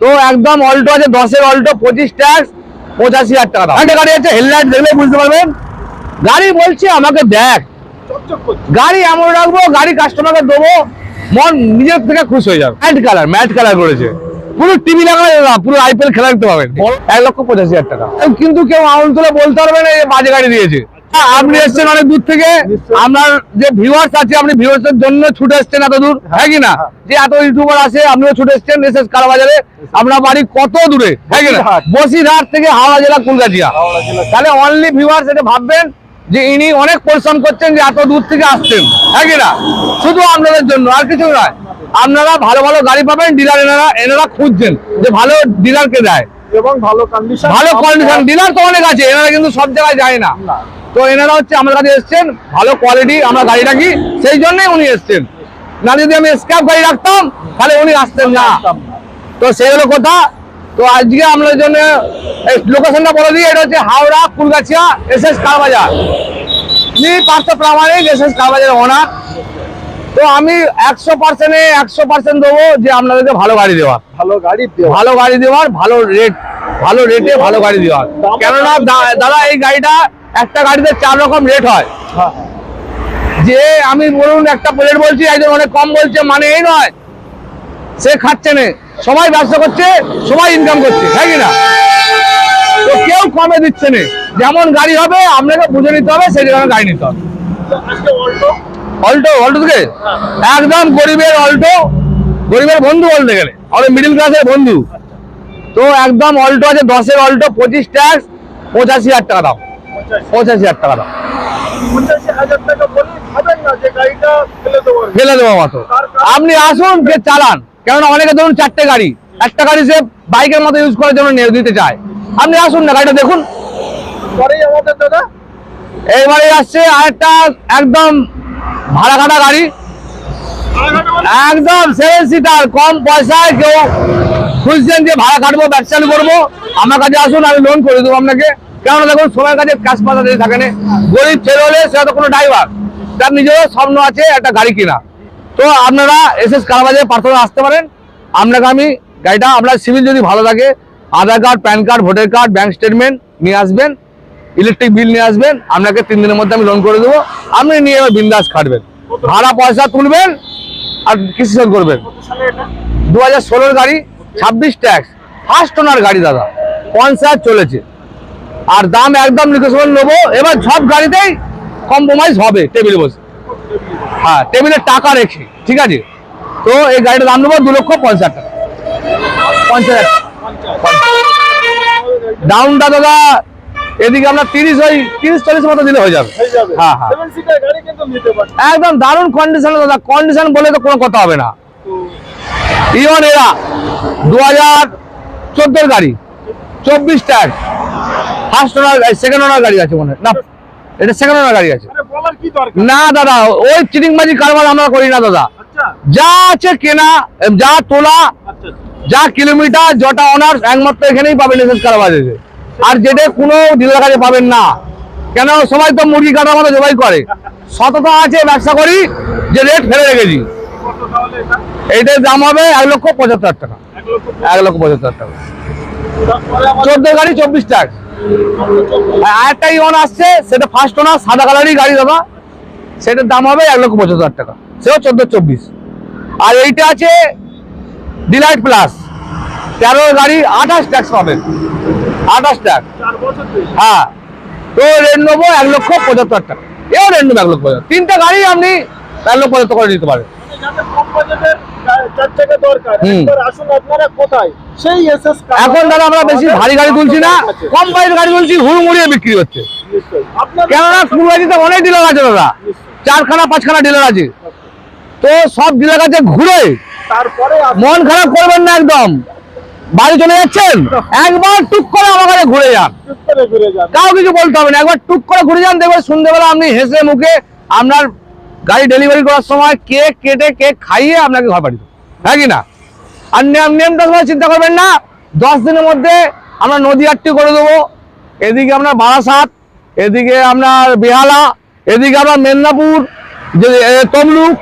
তো একদম অল্টো আছে দশের অল্টো পঁচিশ ট্যাক্স পঁচাশি হাজার টাকা দাম। গাড়ি আছে হেডলাইট দেখলে বুঝতে পারবেন। গাড়ি বলছে আমাকে দেখ। গাড়ি এমন রাখব গাড়ি কাস্টমারকে দেবো মন নিজের থেকে খুশি হয়ে যাবে। ম্যাট কালার ম্যাট কালার করেছে। পুরো টিভি লাগানো না পুরো আইপিএল খেলা দেখতে পাবেন এক লক্ষ পঁচাশি হাজার টাকা। কিন্তু কেউ আউল তুলে বলতে পারবে না এই বাজে গাড়ি দিয়েছে। আপনি এসছেন অনেক দূর থেকে। আপনার যে ভিউয়ার্স আছে আপনি ভিউয়ার্স এর জন্য ছুটে এসছেন এত দূর হ্যাঁ কি না? যে এত ইউটিউবার আছে আপনিও ছুটে এসছেন এসএস আপনার বাড়ি কত দূরে হ্যাঁ কি না? বসিরহাট। থেকে হাওড়া জেলা জেলা। তাহলে অনলি ভিউয়ার্স এটা ভাববেন যে ইনি অনেক পরিশ্রম করছেন যে এত দূর থেকে আসছেন হ্যাঁ কি না? শুধু আপনাদের জন্য আর কিছু নয়। আপনারা ভালো ভালো গাড়ি পাবেন ডিলার এনারা এনারা খুঁজছেন যে ভালো ডিলারকে দেয়। এবং ভালো কন্ডিশন ভালো কন্ডিশন ডিলার তো অনেক আছে এনারা কিন্তু সব জায়গায় যায় না। তো এনারা হচ্ছে আমার কাছে এসছেন ভালো কোয়ালিটি আমরা গাড়ি রাখি সেই জন্যই উনি এসছেন। না যদি আমি স্ক্যাপ গাড়ি রাখতাম তাহলে উনি আসতেন না। তো সেই হলো কথা। তো আজকে আপনার জন্য লোকেশনটা বলে দিই এটা হচ্ছে Howrah Phulgachhia S S car bazaar তিনি Partha Pramanik S S car bazaar ওনার তো আমি একশো পার্সেন্টে একশো পার্সেন্ট দেবো যে আপনাদেরকে ভালো গাড়ি দেওয়ার। ভালো গাড়ি ভালো গাড়ি দেওয়ার ভালো রেট ভালো রেটে ভালো গাড়ি দেওয়ার। কেননা দাদা এই গাড়িটা একটা গাড়িতে চার রকম রেট হয়। হ্যাঁ। যে আমি বলুন একটা প্লেট বলছি একজন অনেক কম বলছে মানে এই নয়। সে খাচ্ছে না। সবাই ব্যবসা করছে সবাই ইনকাম করছে হ্যাঁ কি না? তো কেউ কমে দিচ্ছে না। যেমন গাড়ি হবে আপনাকে বুঝে নিতে হবে সেই জন্য গাড়ি নিতে হবে। অল্টো? অল্টো অল্টো থেকে? একদম গরিবের অল্টো গরিবের বন্ধু বলতে গেলে। আমাদের মিডিল ক্লাসের বন্ধু। তো একদম অল্টো আছে দশের অল্টো পঁচিশ ট্যাক্স পঁচাশি হাজার টাকা দাম। পঁচাশি হাজার টাকা দাম। আপনি আসুন যে চালান। কেননা অনেকে ধরুন চারটে গাড়ি। একটা গাড়ি সে বাইকের মতো ইউজ করার জন্য নিয়ে দিতে চায়। আপনি আসুন না, গাড়িটা দেখুন। এইবারে আসছে আরেকটা একদম ভাড়া কাটা গাড়ি। একদম সেভেন সিটার কম পয়সায় কেউ খুঁজছেন যে ভাড়া কাটবো, ব্যবসা করব। আমার কাছে আসুন, আমি লোন করে দেবো আপনাকে। কেননা দেখুন, সবার কাছে ক্যাশ পয়সা দিয়ে থাকে না। গরিব ছেলে হলে সে তো কোনো ড্রাইভার তার নিজেরও স্বপ্ন আছে একটা গাড়ি কিনা। তো আপনারা এস এস কারবাজারে পার্থনা আসতে পারেন। আপনাকে আমি গাড়িটা, আপনার সিভিল যদি ভালো থাকে Aadhaar card, PAN card, voter card bank statement নিয়ে আসবেন ইলেকট্রিক বিল নিয়ে আসবেন, আপনাকে তিন দিনের মধ্যে আমি লোন করে দেবো। আপনি নিয়ে এবার বিন্দাস খাটবেন। ভাড়া পয়সা তুলবেন আর কৃষি করবেন। দু হাজার ষোলোর গাড়ি, ছাব্বিশ ট্যাক্স ফার্স্ট ওনার গাড়ি দাদা। পঞ্চায়েত চলেছে। আর দাম একদম নিকোসেবল নেব। এবার সব গাড়িতেই কম্প্রোমাইজ হবে টেবিলে বসে। হ্যাঁ টেবিলে টাকা রেখে ঠিক আছে? তো এই গাড়িটার দাম নেব দু লক্ষ পঞ্চাশ টাকা। পঞ্চাশ ডাউনটা দাদা এদিকে আপনার তিরিশ ওই তিরিশ চল্লিশ মতো দিলে হয়ে যাবে। হ্যাঁ, হ্যাঁ। একদম দারুণ কন্ডিশন দাদা কন্ডিশন বলে তো কোনো কথা হবে না। ইয়ন এরা দু হাজার চোদ্দোর গাড়ি চব্বিশ tax first owner second owner গাড়ি আছে মনে না এটা সেকেন্ড ওনার গাড়ি আছে। না দাদা ওই চিটিংবাজি কারবার আমরা করি না দাদা। আচ্ছা। যা আছে কেনা যা তোলা আচ্ছা যা কিলোমিটার যটা অনার একমাত্র এখানেই পাবেন এসএস কারবার আছে আর যেটা কোনো ডিলার কাছে পাবেন না। কেন সবাই তো মুরগি কাটার মতো জবাই করে। সততা আছে ব্যবসা করি যে রেট ফেলে রেখেছি। এইটার দাম হবে এক লক্ষ পঁচাত্তর টাকা। এক লক্ষ পঁচাত্তর। টাকা। চোদ্দ গাড়ি চব্বিশ ট্যাক্স আরেকটা ইওন আসছে? সেটা ফার্স্ট ওনার সাদা কালারই গাড়ি দাদা। সেটার দাম হবে এক লক্ষ পঁচাত্তর হাজার টাকা। সেও চোদ্দ চব্বিশ। আর এইটা আছে ডিলাইট প্লাস তেরো গাড়ি, আঠাশ ট্যাক্স পাবেন। আঠাশ ট্যাক্স। হ্যাঁ। তো রেট নেব এক লক্ষ পঁচাত্তর টাকা। এও রেট নেব এক লক্ষ পঁচাত্তর। তিনটা গাড়ি আপনি এক লক্ষ পঁচাত্তর করে নিতে পারেন। এখন দাদা আমরা বেশি ভারী গাড়ি তুলছি না কম প্রাইস গাড়ি তুলছি হুড়মুড়িয়ে বিক্রি হচ্ছে। কেননা ফুলবাজিতে অনেক ডিলার আছে দাদা। চারখানা পাঁচখানা ডিলার আছে। তো সব ডিলার কাছে ঘুরে মন খারাপ করবেন না একদম। বাড়ি চলে যাচ্ছেন একবার টুক করে আমার কাছে ঘুরে যান। চুপ ঘুরে যান। কাউ কিছু বলতে হবে না একবার টুক করে ঘুরে যান দেখবেন সন্ধ্যেবেলা আপনি হেসে মুখে আপনার গাড়ি ডেলিভারি করার সময় কেক কেটে কেক খাইয়ে আপনাকে ঘর পাঠিয়ে হ্যাঁ কি না? আর নেম নেমটার সময় চিন্তা করবেন না। দশ দিনের মধ্যে আমরা নদীয়াট্টি করে দেবো। এদিকে আপনার বারাসাত, এদিকে আপনার বেহালা, এদিকে আপনার মেদিনীপুর তমলুক,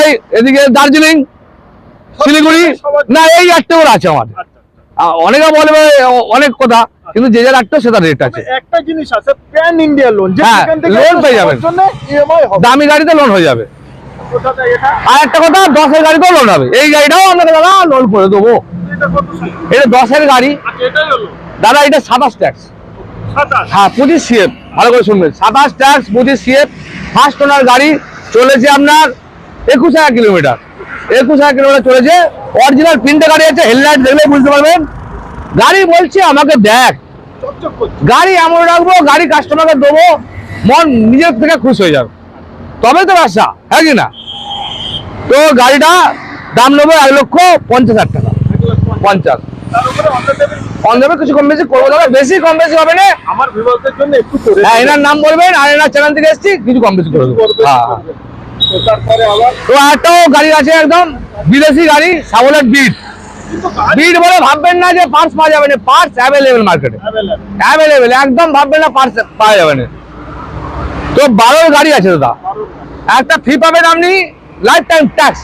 এই, এদিকে দার্জিলিং, শিলিগুড়ি, না, এই আটটে করে আছে আমাদের। অনেকে বলবে অনেক কথা কিন্তু যে যার একটা সেটা রেট আছে। একটা জিনিস আছে প্যান ইন্ডিয়া লোন হ্যাঁ, loan পেয়ে যাবেন। দামি গাড়িতে লোন হয়ে যাবে। আর একটা কথা দশের গাড়িতেও লোন হবে। এই গাড়িটাও আপনাকে দাদা লোন করে দেবো। এটা দশের গাড়ি। আচ্ছা দাদা এটা সাতাশ ট্যাক্স হ্যাঁ পঁচিশ সিএফ ভালো করে শুনবেন। সাতাশ ট্যাক্স পঁচিশ সিএফ ফার্স্ট ওনার গাড়ি। চলেছে আপনার একুশ হাজার কিলোমিটার। একুশ হাজার কিলোমিটার চলেছে। অরিজিনাল প্রিন্টে গাড়ি আছে হেডলাইট দেখলে বুঝতে পারবেন। গাড়ি বলছে আমাকে দেখ। গাড়ি এমন রাখব গাড়ি কাস্টমারকে দেবো মন নিজের থেকে খুশি হয়ে যাবে। তবে তো ব্যবসা হ্যাঁ কি না? তো গাড়িটা দাম নেব এক লক্ষ পঞ্চাশ হাজার টাকা। পঞ্চাশ। দামে কিছু কম বেশি করব দাদা বেশি কম বেশি হবে না। আমার বিভাগের জন্য একটু হ্যাঁ এনার নাম বলবেন আর এনার চ্যানেল থেকে এসেছি কিছু কম বেশি করে দেবো। হ্যাঁ। তো একটাও গাড়ি আছে একদম বিদেশি গাড়ি সাবলেট বিট বিট বলে ভাববেন না যে পার্টস পাওয়া যাবে না পার্টস অ্যাভেলেবেল মার্কেটে অ্যাভেলেবেল একদম ভাববেন না পার্টস পাওয়া যাবে না। তো বারোর গাড়ি আছে দাদা। একটা ফ্রি পাবেন আপনি লাইফ টাইম ট্যাক্স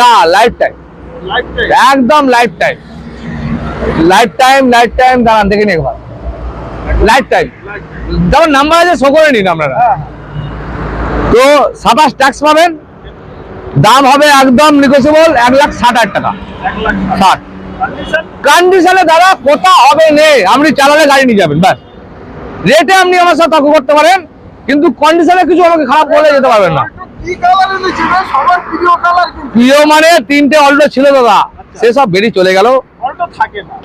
না লাইফ টাইম। একদম life time life time life time দাঁড়ান দেখে নিন একবার। Life time. যেমন নাম্বার আছে শো করে নিন আপনারা। হ্যাঁ, তো সাতাশ ট্যাক্স পাবেন। দাম হবে একদম নিগোসিয়েবল এক লাখ ষাট হাজার টাকা। ষাট? কন্ডিশনে দাদা কোথা হবে নেই আপনি চালালে গাড়ি নিয়ে যাবেন, ব্যাস। রেটে আপনি আমার সাথে তর্ক করতে পারেন, কিন্তু কন্ডিশনে কিছু আমাকে খারাপ বলে যেতে পারবেন না। প্রিয় মানে তিনটে অল্টো ছিল দাদা সেসব বেরিয়ে চলে গেল।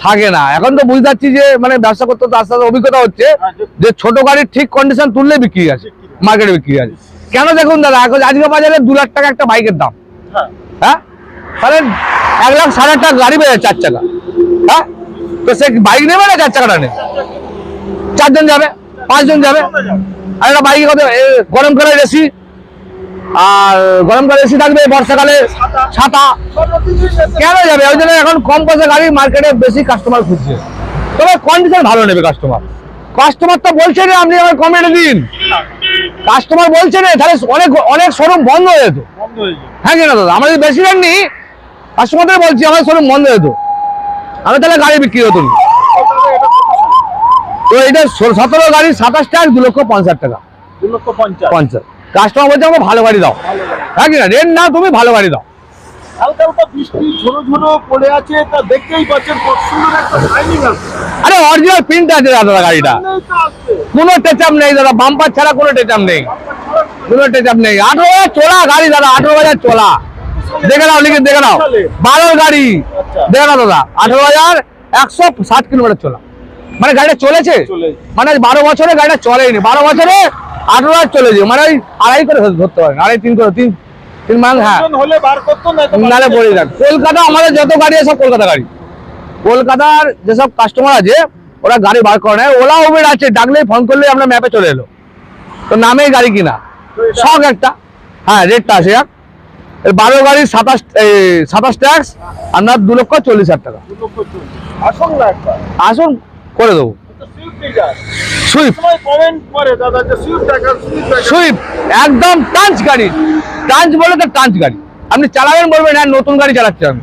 থাকে না। এখন তো বুঝতে পারছি যে মানে ব্যবসা করতে আস্তে আস্তে অভিজ্ঞতা হচ্ছে, যে ছোট গাড়ির ঠিক কন্ডিশন তুললে বিক্রি আছে। মার্কেটে বিক্রি আছে কেন দেখুন দাদা এখন আজকে বাজারে দু লাখ টাকা একটা বাইকের দাম। হ্যাঁ। হ্যাঁ? তাহলে এক লাখ সাড়ে আট টাকা গাড়ি বেড়ে চার চাকা। হ্যাঁ? তো সে বাইক নেবে না চার চাকাটা নেবে? চারজন যাবে পাঁচজন যাবে। আর একটা বাইকে কত গরমকালে এসি। আর গরমকালে এসি থাকবে বর্ষাকালে ছাতা। কেন যাবে? ওই জন্য এখন কম পয়সা গাড়ি মার্কেটে বেশি কাস্টমার খুঁজছে। তবে কন্ডিশন ভালো নেবে কাস্টমার কাস্টমার তো বলছে না আপনি আমার কমেন্টে দিন। কাস্টমার বলছে না তাহলে অনেক অনেক শোরুম বন্ধ হয়ে যেত। হয়ে কেন দাদা? আমাদের বেশি রেট নেই কাস্টমারদের বলছি আমাদের শোরুম বন্ধ হয়ে যেত। আমি তাহলে গাড়ি বিক্রি হতো তো এইটা এটা সতেরো গাড়ি সাতাশ টাকা দু লক্ষ পঞ্চাশ টাকা। দু লক্ষ পঞ্চাশ। পঞ্চাশ। কাস্টমার বলছে আমাকে ভালো গাড়ি দাও। হ্যাঁ কিনা রেট না তুমি ভালো গাড়ি দাও। হালকা হালকা বৃষ্টি ঝোড়ো ঝোড়ো পড়ে আছে। তা দেখতেই পাচ্ছেন কত সুন্দর একটা শাইনিং আছে। আরে অরিজিনাল প্রিন্ট আছে দাদা গাড়িটা। কোনো টেচাপ নেই দাদা বাম্পার ছাড়া কোনো টেচাপ নেই। কোনো টেচাপ নেই। আঠারো হাজার চলা গাড়ি দাদা আঠারো হাজার চলা। দেখে নাও লিখে দেখে নাও। বারোর গাড়ি। আচ্ছা। দেখে নাও দাদা আঠারো হাজার একশো ষাট কিলোমিটার চলা। মানে গাড়িটা চলেছে? মানে বারো বছরে গাড়িটা চলেনি বারো বছরে আঠারো হাজার চলেছে। মানে ওই আড়াই করে ধরতে পারেন আড়াই তিন করে তিন তিন হ্যাঁ হলে বার করতো না নালে পড়ে যাক। কলকাতা আমাদের যত গাড়ি আছে সব কলকাতা গাড়ি। কলকাতার যেসব কাস্টমার আছে ওরা গাড়ি বার করে নেয়। ওলা উবের আছে ডাকলেই ফোন করলেই আমরা ম্যাপে চলে এলো। তো নামেই গাড়ি কিনা? শখ একটা। হ্যাঁ রেটটা আছে এক বারো গাড়ির সাতাশ সাতাশ ট্যাক্স আপনার দু লক্ষ চল্লিশ হাজার টাকা। আসুন করে দেবো। সুইফট সুইফট একদম টাঞ্চ গাড়ি। টাঞ্চ বলে তো টাঞ্চ গাড়ি। আপনি চালাবেন বলবেন হ্যাঁ নতুন গাড়ি চালাচ্ছি আমি।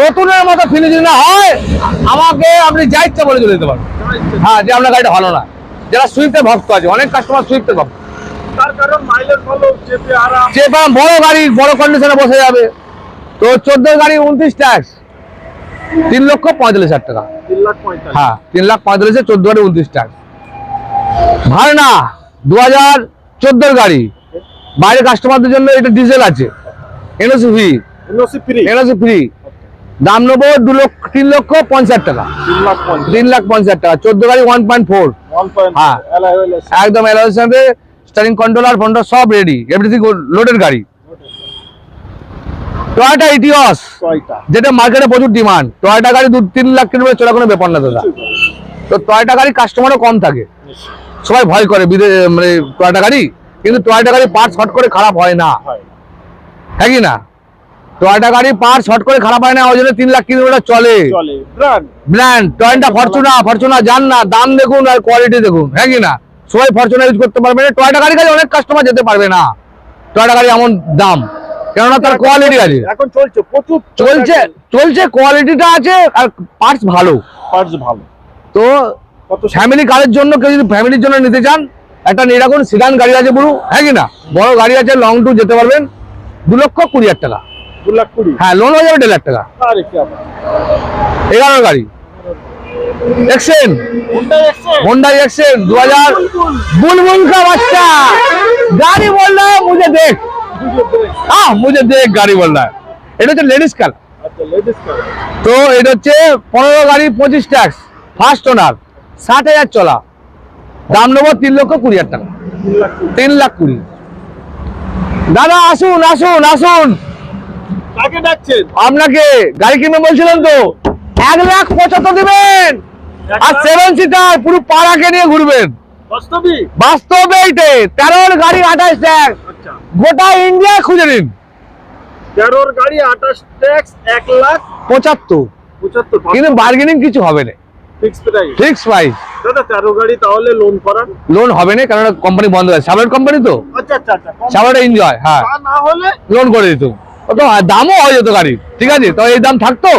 নতুনের মতো ফিনিশ যদি না হয় আমাকে আপনি যা ইচ্ছা বলে চলে যেতে পারেন। হ্যাঁ যে আপনার গাড়িটা ভালো না। যারা সুইফটের ভক্ত আছে অনেক কাস্টমার সুইফটের ভক্ত। বড় গাড়ি বড় কন্ডিশনে বসে যাবে। তো চোদ্দ গাড়ি উনত্রিশ ট্যাক্স তিন লক্ষ পঁয়তাল্লিশ হাজার টাকা। হ্যাঁ তিন লাখ পঁয়তাল্লিশে চোদ্দ গাড়ি উনত্রিশ ট্যাক্স ভাড়না দু হাজার চোদ্দোর গাড়ি। বাইরে কাস্টমারদের জন্য এটা ডিজেল আছে। NOC free NOC free NOC free দাম নেব দু লক্ষ তিন লক্ষ পঞ্চাশ টাকা। তিন লাখ পঞ্চাশ। টাকা। চোদ্দ গাড়ি ওয়ান পয়েন্ট ফোর হ্যাঁ। একদম এলআইএর সাথে স্টারিং কন্ট্রোলার ফন্ডার সব রেডি এভরিথিং লোডেড গাড়ি। টয়োটা ইটিওস যেটা মার্কেটে প্রচুর ডিমান্ড টয়টা গাড়ি দু তিন লাখ কিলোমিটার চলা কোনো ব্যাপার না দাদা। তো টয়টা গাড়ি কাস্টমারও কম থাকে। সবাই ভয় করে মানে টয়টা গাড়ি। কিন্তু টয়টা গাড়ি পার্টস হট করে খারাপ হয় না। হ্যাঁ। কি না? টয়োটা গাড়ি পার্টস শর্ট করে খারাপ হয় না ওই জন্য তিন লাখ কিলোমিটার চলে। ব্র্যান্ড। টয়েন্টা ফরচুনা ফরচুনা যান না দাম দেখুন আর কোয়ালিটি দেখুন হ্যাঁ কি না? সবাই ফরচুনা ইউজ করতে পারবে না টয়টা গাড়ি গাড়ি অনেক কাস্টমার যেতে পারবে না। টয়টা গাড়ি এমন দাম কেননা তার কোয়ালিটি আছে। এখন চলছে প্রচুর চলছে চলছে কোয়ালিটিটা আছে আর পার্টস ভালো। পার্টস ভালো। তো ফ্যামিলি কারের জন্য কেউ যদি ফ্যামিলির জন্য নিতে চান একটা এরকম সিডান গাড়ি আছে বলুন হ্যাঁ কি না? বড় গাড়ি আছে লং টু যেতে পারবেন দু লক্ষ কুড়ি হাজার টাকা। দু লাখ কুড়ি? হ্যাঁ লোন হয়ে যাবে দেড় লাখ টাকা। এগারো গাড়ি। এক্সেন এক্সেন দু হাজার বাচ্চা। গাড়ি দেখ। দেখ গাড়ি বল এটা হচ্ছে লেডিস আচ্ছা, তো এটা হচ্ছে পনেরো গাড়ি পঁচিশ ট্যাক্স ফার্স্ট ওনার ষাট হাজার চলা। দাম নেব তিন লক্ষ কুড়ি হাজার টাকা। তিন লাখ কুড়ি। দাদা আসুন আসুন আসুন। আপনাকে গাড়ি কিনবে বলছিলেন তো? এক লাখ পঁচাত্তর দিবেন। আর সেভেন সিটার পুরো পাড়াকে নিয়ে ঘুরবেন। বাস্তবে? এইটে তেরোর গাড়ি আঠাশ ট্যাক্স। আচ্ছা। গোটা ইন্ডিয়া খুঁজে নিন। তেরোর গাড়ি আঠাশ ট্যাক্স এক লাখ পঁচাত্তর। পঁচাত্তর। কিন্তু বার্গেনিং কিছু হবে না। ফিক্স প্রাইস দাদা তেরো গাড়ি তাহলে লোন করান। লোন হবে না কারণ কোম্পানি বন্ধ আছে। সাবের কোম্পানি তো? আচ্ছা আচ্ছা আচ্ছা কম এনজয় হ্যাঁ। না হলে লোন করে দিত। তো দামও হয়ে যেত গাড়ি ঠিক আছে? তো এই দাম থাকতো?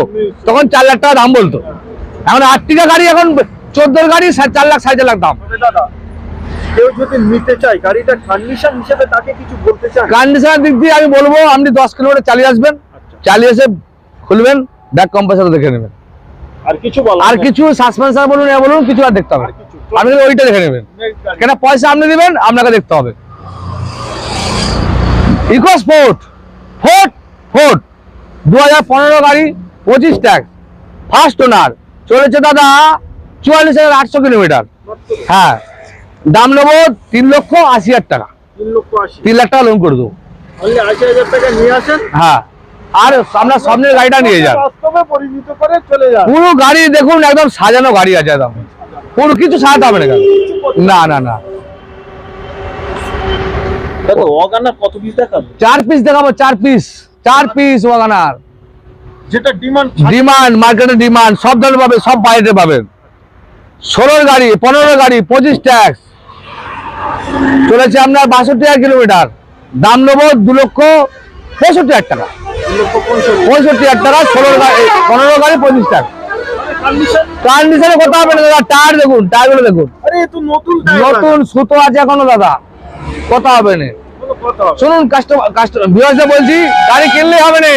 তখন চার লাখ টাকা দাম বলতো। এখন আর্টিকা গাড়ি এখন চোদ্দোর গাড়ি চার লাখ সাড়ে চার লাখ দাম। দাদা কেউ যদি নিতে চায় গাড়িটা কন্ডিশন হিসেবে তাকে কিছু বলতে চান? কন্ডিশনের দিক দিয়ে আমি বলব আপনি দশ কিলোমিটার চালিয়ে আসবেন। আচ্ছা। চালিয়ে এসে খুলবেন ব্যাক কম্পাসার দেখে নেবেন। আর কিছু সাসপেন্সার বলুন এ বলুন কিছু আর দেখতে হবে। আপনি ওইটা দেখে নেবেন। কেন পয়সা আপনি দিবেন আপনাকে দেখতে হবে। ইকো স্পোর্ট ফোর্ট ফোর্ট দু হাজার পনেরো গাড়ি পঁচিশ ট্যাক্স ফার্স্ট ওনার চলেছে দাদা চুয়াল্লিশ হাজার আটশো কিলোমিটার। হ্যাঁ দাম নেব তিন লক্ষ আশি হাজার টাকা। তিন লাখ টাকা লোন করে দেবো। আসেন। হ্যাঁ। আর আপনার স্বপ্নের গাড়িটা নিয়ে যান। পরিচিত করে চলে যান। পুরো গাড়ি দেখুন একদম সাজানো গাড়ি আছে একদম। পুরো কিছু সাজাতে হবে না না না না। দাদা ওয়াগানার কত পিস দেখাবে? চার পিস দেখাবো চার পিস চার পিস ওয়াগানার। যেটা ডিমান্ড ডিমান্ড মার্কেটে ডিমান্ড সব ধরনের পাবে সব বাইরে পাবেন। ষোলোর গাড়ি পনেরো গাড়ি পঁচিশ ট্যাক্স চলেছে আপনার বাষট্টি হাজার কিলোমিটার দাম নেব দু লক্ষ পঁয়ষট্টি হাজার টাকা। পঁয়ষট্টি হাজার টাকা ষোলোর গাড়ি পনেরো গাড়ি পঁচিশ ট্যাক্স কন্ডিশন কথা হবে না দাদা টায়ার দেখুন টায়ারগুলো দেখুন। নতুন সুতো আছে এখনও দাদা কথা হবে না। শুনুন কাস্টমার কাস্টমার ভিউয়ার্সে বলছি গাড়ি কিনলে হবে না।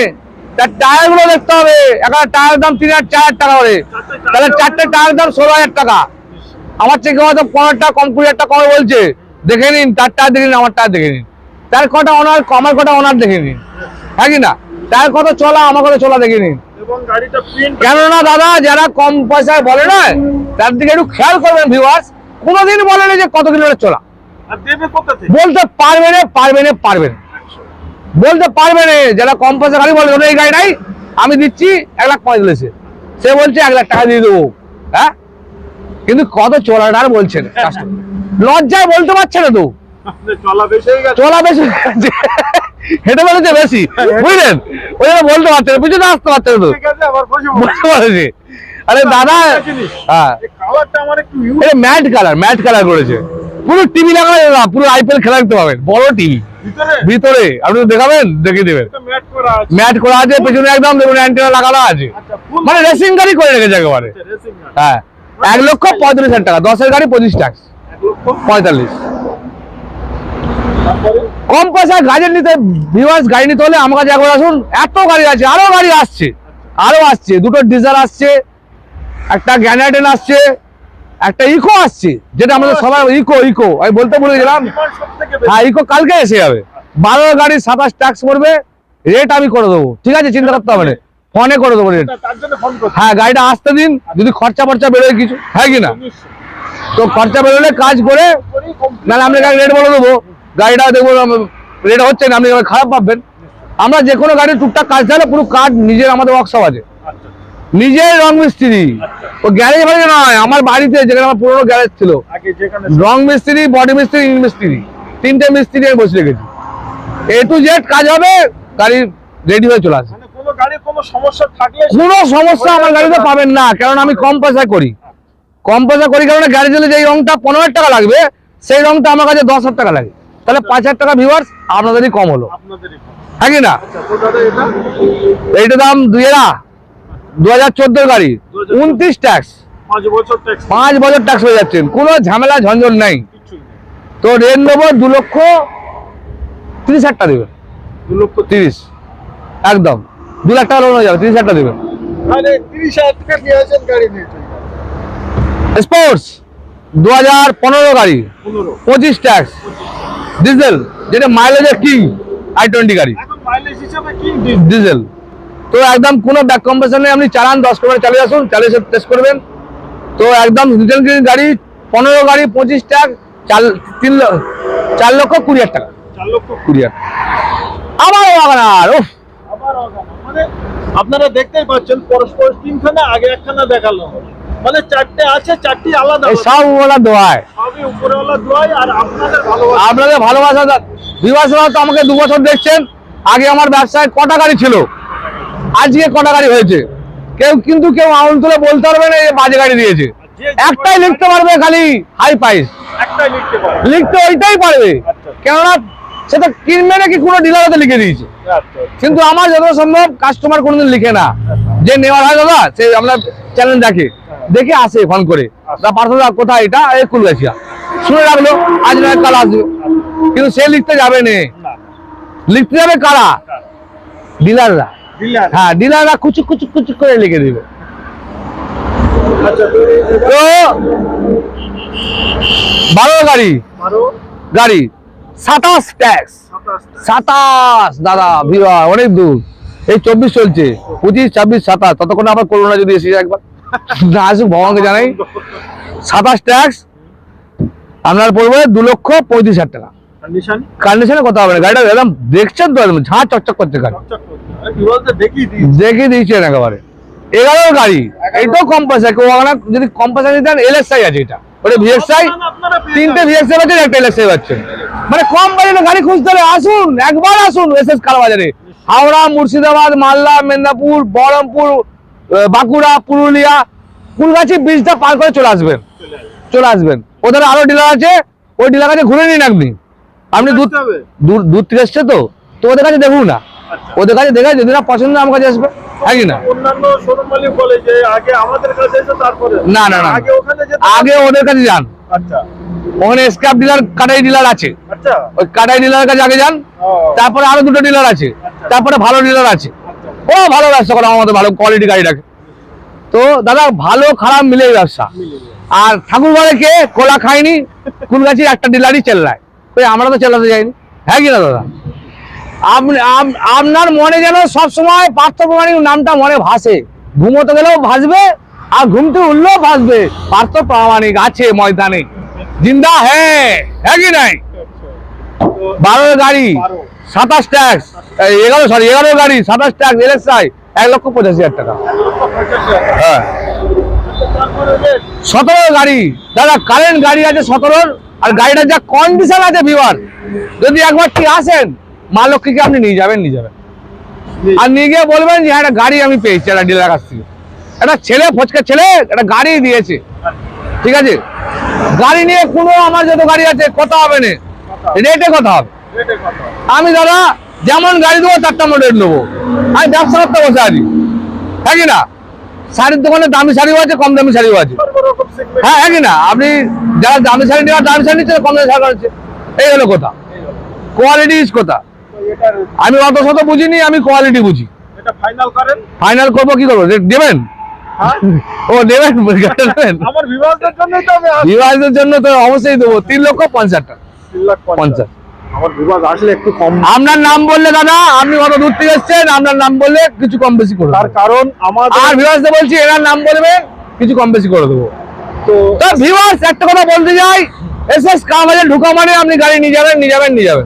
তার টায়ারগুলো দেখতে হবে। এখন টায়ার দাম তিন হাজার চার টাকা করে। তাহলে চারটে টায়ার দাম ষোলো হাজার টাকা। আমার থেকে হয়তো পনেরো টাকা কম কুড়ি হাজার টাকা কমে বলছে দেখে নিন তার টায়ার দেখে নিন আমার টায়ার দেখে নিন। তার কটা ওনার আমার কটা ওনার দেখে নিন। হ্যাঁ কি না? তার কত চলা আমার কত চলা দেখে নিন এবং গাড়িটা প্রিন্ট কেননা দাদা যারা কম পয়সায় বলে না তার দিকে একটু খেয়াল করবেন ভিউয়ার্স কোনোদিন বলে না যে কত কিলোমিটার চলা। কোথা বলতে পারবে না পারবে না পারবে না। বলতে পারবে না যারা কম পয়সা গাড়ি বলে "ওদের এই গাড়ি নাই আমি দিচ্ছি এক লাখ পঁয়তাল্লিশে সে বলছে এক লাখ টাকা দিয়ে দেবো। হ্যাঁ? কিন্তু কত চলাটা আর বলছে না লজ্জায় বলতে পারছে না তো। চলা বেশি চলা বেশি। হেঁটে বলেছে বেশি। বুঝলেন? ওই জন্য বলতে পারছে না। পিছনে আসতে পারছে না তো। বুঝতে পারছি। আরে দাদা হ্যাঁ। এটা ম্যাট কালার ম্যাট কালার করেছে। পুরো টিভি লাগানো না পুরো আইপিএল খেলা দেখতে পাবেন। বড় টিভি ভিতরে? আপনি তো দেখাবেন? দেখিয়ে দেবেন। ম্যাট করা আছে। পেছনে একদম দেখুন অ্যান্টেনা লাগানো আছে। আচ্ছা মানে রেসিং গাড়ি করে রেখেছে একেবারে। হ্যাঁ। এক লক্ষ পঁয়তাল্লিশ হাজার টাকা। দশের গাড়ি পঁচিশ ট্যাক্স পঁয়তাল্লিশ। কম পয়সায় গাড়ি নিতে ভিউয়ার্স গাড়ি নিতে হলে আমার কাছে একবার আসুন। এত গাড়ি আছে আরও গাড়ি আসছে আরও আসছে। দুটো ডিজার আসছে একটা গ্যানাডেন আসছে একটা ইকো আসছে যেটা আমাদের সবাই ইকো ইকো আমি বলতে বলে গেলাম। হ্যাঁ ইকো কালকে এসে যাবে। বারো গাড়ি সাতাশ ট্যাক্স পড়বে রেট আমি করে দেবো। ঠিক আছে চিন্তা করতে হবে না। ফোনে করে দেবো রেট হ্যাঁ গাড়িটা আসতে দিন যদি খরচা ফরচা বেরোয় কিছু হ্যাঁ কি না? তো খরচা বেরোলে কাজ করে নাহলে আমরা রেট বলে দেবো। গাড়িটা দেখব রেট হচ্ছে না আপনি খারাপ ভাববেন। আমরা যে কোনো গাড়ির টুকটাক কাজ চাইলে পুরো কাজ নিজের আমাদের ওয়ার্কশপ আছে। নিজের রং মিস্ত্রি। ও গ্যারেজ বাড়ি নয় আমার বাড়িতে যেখানে আমার পুরোনো গ্যারেজ ছিল। রং মিস্ত্রি বডি মিস্ত্রি ইঞ্জিন মিস্ত্রি। তিনটে মিস্ত্রি আমি বসে রেখেছি। এ টু জেড কাজ হবে গাড়ি রেডি হয়ে চলে আসে মানে কোনো সমস্যা থাকলে আমার গাড়িতে পাবেন না কারণ আমি কম পয়সায় করি। কম পয়সা করি কারণ গ্যারেজ হলে যেই রংটা পনেরো হাজার টাকা লাগবে সেই রংটা আমার কাছে দশ হাজার টাকা লাগে। তাহলে পাঁচ হাজার টাকা ভিউয়ার্স আপনাদেরই কম হলো। হ্যাঁ কি না? এইটা দাম দুই দু হাজার চোদ্দোর গাড়ি। উনত্রিশ ট্যাক্স পাঁচ বছর ট্যাক্স হয়ে যাচ্ছেন কোনো ঝামেলা ঝঞ্ঝট নাই। তো রেট নেব দু লক্ষ তিরিশ হাজার টাকা দেবেন দু লক্ষ তিরিশ। একদম। দু লাখ টাকা লোন হয়ে যাবে তিরিশ হাজার টাকা দেবেন। স্পোর্টস দু হাজার পনেরো গাড়ি। পঁচিশ ট্যাক্স ডিজেল যেটা মাইলেজের কিং আই টোয়েন্টি গাড়ি। হিসাবে কি ডিজেল। তো একদম কোনো ব্যাক কম্পেশন নেই আপনি চালান দশ কিলোমিটার চালিয়ে আসুন চালিয়ে টেস্ট করবেন। তো একদম রিটেল গাড়ি পনেরো গাড়ি পঁচিশ ট্যাগ চার তিন চার লক্ষ কুড়ি হাজার টাকা। চার লক্ষ কুড়ি হাজার। আবার ওয়াগনার উফ। আবার মানে আপনারা দেখতেই পাচ্ছেন পরস্পর তিনখানা আগে একখানা দেখাল। মানে চারটে আছে চারটি আলাদা সব ওলা দোয়ায় সবই উপরেওয়ালা দোয়াই আর আপনাদের ভালোবাসা। আপনাদের ভালোবাসা বিবাসরা তো আমাকে দু বছর দেখছেন। আগে আমার ব্যবসায় কটা গাড়ি ছিল? আজকে কটা গাড়ি হয়েছে? কেউ কিন্তু কেউ আউল তুলে বলতে পারবে না বাজে গাড়ি দিয়েছে। একটাই লিখতে পারবে খালি হাই প্রাইস একটাই লিখতে ওইটাই পারবে। আচ্ছা। কেননা সেটা কিনবে নাকি কোনো ডিলারতে লিখে দিয়েছে। আচ্ছা কিন্তু আমার যত সম্ভব কাস্টমার কোনোদিন লিখে না। যে নেওয়ার হয় দাদা সে আমরা চ্যানেল দেখে। দেখে আসে ফোন করে। পার্থদা কোথায়? এটা এই কুলগাছিয়া। শুনে রাখল আজ নয় কাল আসবে। কিন্তু সে লিখতে যাবে না। না লিখতে যাবে কারা? ডিলাররা। হ্যাঁ ডিলাররা কুচুক কুচুক কুচুক করে লিখে দিবে। তো বারো গাড়ি। গাড়ি। সাতাশ ট্যাক্স। সাতাশ দাদা ভিড় অনেক দূর। এই চব্বিশ চলছে। পঁচিশ ছাব্বিশ সাতাশ। ততক্ষণ আবার করোনা যদি এসে একবার। না আসুক ভগবানকে জানাই। সাতাশ ট্যাক্স আপনার পড়বে দু লক্ষ পঁয়ত্রিশ হাজার টাকা। কন্ডিশনে কথা হবে না। গাড়িটা একদম দেখছেন তো একদম ঝাঁ চকচক করছে গাড়ি। দিয়েছেন একেবারে। এগারো। গাড়ি এইটাও কম পয়সা। কেউ ওখানে যদি কম পয়সা এলএসআই আছে এটা। ওটা তিনটে পাচ্ছেন একটা এলএসআই পাচ্ছেন। মানে কম গাড়ি খুঁজতে হলে আসুন একবার আসুন এস এস হাওড়া মুর্শিদাবাদ মালদা মেদিনীপুর বহরমপুর বাঁকুড়া পুরুলিয়া ফুলগাছি ব্রিজটা পার করে চলে আসবেন। চলে আসবেন। ওদের আরও ডিলার আছে ওই ডিলার কাছে ঘুরে নিন আপনি। আপনি দূর দূর থেকে এসছে তো? তো ওদের কাছে দেখুন না। আচ্ছা। ওদের কাছে দেখে যদি না পছন্দ আমার কাছে আসবে। হ্যাঁ কি না? না, না, না। আগে ওদের কাছে যান। আচ্ছা। ওখানে স্ক্র্যাপ ডিলার কাটাই ডিলার আছে। আচ্ছা। ওই কাটাই ডিলার কাছে আগে যান। তারপরে আরও দুটো ডিলার আছে। তারপরে ভালো ডিলার আছে। ও ভালো ব্যবসা করে মতো ভালো কোয়ালিটি গাড়ি রাখে। তো দাদা, ভালো, খারাপ ব্যবসা। মিলে যাবে। আর ঠাকুরবাড়ে কে? কোলা খায়নি কুলগাছির একটা ডিলারই চেল্লায়। ওই আমরা তো চেল্লাতে যাইনি। হ্যাঁ কি না দাদা? আপনার মনে যেন সবসময় পার্থ প্রমাণিক নামটা মনে ভাসে। ঘুমোতে গেলেও ভাসবে, আর ঘুমতে উঠলেও ভাসবে। পার্থ প্রামাণিক আছে ময়দানে। জিন্দা হ্যাঁ হ্যাঁ কি নাই? তো বারো গাড়ি। সাতাশ ট্যাক্স। এগারো সরি এগারো গাড়ি সাতাশ ট্যাক্স এলএসআই এক লক্ষ পঁচাশি হাজার টাকা। হ্যাঁ। সতেরো গাড়ি। দাদা কারেন্ট গাড়ি আছে সতেরোর আর গাড়িটার যা কন্ডিশন আছে বিবার যদি একবার কি আসেন মা লক্ষ্মীকে আপনি নিয়ে যাবেন নিয়ে যাবেন। আর নিয়ে গিয়ে বলবেন যে হ্যাঁ একটা গাড়ি আমি পেয়েছি একটা ডিলার কাছ থেকে। একটা ছেলে ফচকা ছেলে একটা গাড়ি দিয়েছে। ঠিক আছে? গাড়ি নিয়ে কোনো আমার যত গাড়ি আছে কথা হবে না। রেটে কথা হবে। আমি দাদা যেমন গাড়ি দেবো চারটা মডেল নেব। আমি ব্যবসা করতে বসে আছি। হ্যাঁ না? শাড়ির দোকানে দামি শাড়িও আছে কম দামি শাড়িও আছে। হ্যাঁ হ্যাঁ না? আপনি যারা দামি শাড়ি নেওয়ার দামি শাড়ি নিচ্ছে কম দামি শাড়ি নিচ্ছে। এই হলো কথা। কোয়ালিটি ইস কথা। আমি অত শত বুঝিনি আমি কোয়ালিটি বুঝি। ফাইনাল করব কি করব? দেবেন? ও দেবেন? দেবেন? আমার জন্য তো অবশ্যই দেবো। তিন লক্ষ পঞ্চাশ টাকা। পঞ্চাশ। কম। আপনার নাম বললে দাদা আপনি কত দূর থেকে এসছেন আপনার নাম বললে কিছু কম বেশি করে তার কারণ আমার আর ভিউয়ার্সদের বলছি এনার নাম বলবেন কিছু কম বেশি করে দেবো। তো ভিউয়ার্স একটা কথা বলতে যাই এস এস কামাজে ঢুকা মানে আপনি গাড়ি নিয়ে যাবেন নিয়ে যাবেন নিয়ে যাবেন।